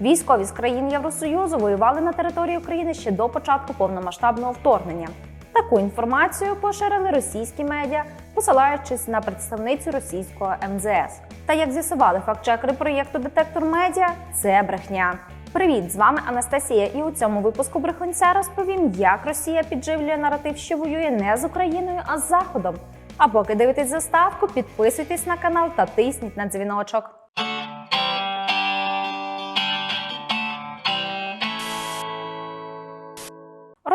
Військові з країн Євросоюзу воювали на території України ще до початку повномасштабного вторгнення. Таку інформацію поширили російські медіа, посилаючись на представницю російського МЗС. Та як з'ясували фактчекери проєкту Детектор Медіа, це брехня. Привіт, з вами Анастасія, і у цьому випуску брехунця розповім, як Росія підживлює наратив, що воює не з Україною, а з Заходом. А поки дивитесь заставку, підписуйтесь на канал та тисніть на дзвіночок.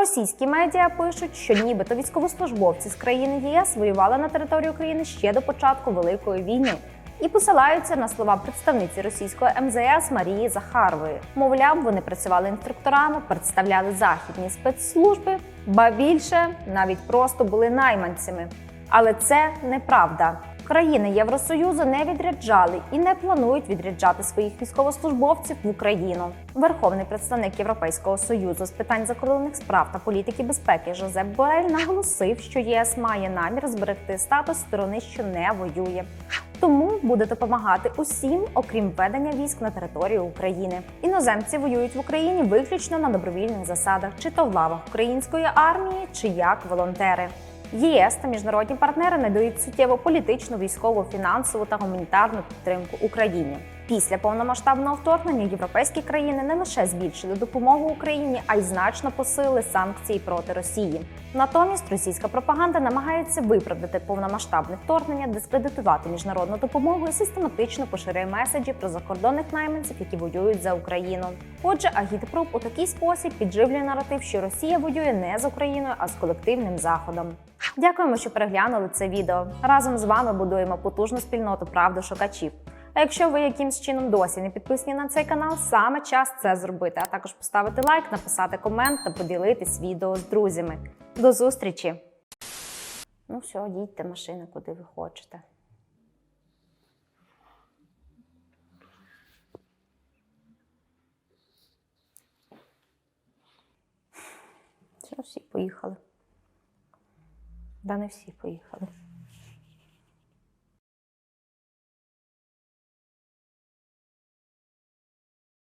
Російські медіа пишуть, що нібито військовослужбовці з країни ЄС воювали на території України ще до початку Великої війни. І посилаються на слова представниці російського МЗС Марії Захарової. Мовляв, вони працювали інструкторами, представляли західні спецслужби, ба більше навіть просто були найманцями. Але це неправда. Країни Євросоюзу не відряджали і не планують відряджати своїх військовослужбовців в Україну. Верховний представник Європейського союзу з питань закордонних справ та політики безпеки Жозеп Борель наголосив, що ЄС має намір зберегти статус сторони, що не воює. Тому буде допомагати усім, окрім ведення військ на територію України. Іноземці воюють в Україні виключно на добровільних засадах, чи то в лавах української армії, чи як волонтери. ЄС та міжнародні партнери надають суттєву політичну, військову, фінансову та гуманітарну підтримку Україні. Після повномасштабного вторгнення європейські країни не лише збільшили допомогу Україні, а й значно посилили санкції проти Росії. Натомість російська пропаганда намагається виправдати повномасштабне вторгнення, дискредитувати міжнародну допомогу і систематично поширює меседжі про закордонних найманців, які воюють за Україну. Отже, агітпруп у такий спосіб підживлює наратив, що Росія воює не з Україною, а з колективним заходом. Дякуємо, що переглянули це відео. Разом з вами будуємо потужну спільноту правдошукачів. А якщо ви якимсь чином досі не підписані на цей канал, саме час це зробити, а також поставити лайк, написати комент та поділитись відео з друзями. До зустрічі! Ну все, їдьте машини, куди ви хочете. Все, всі поїхали. Да не всі поїхали.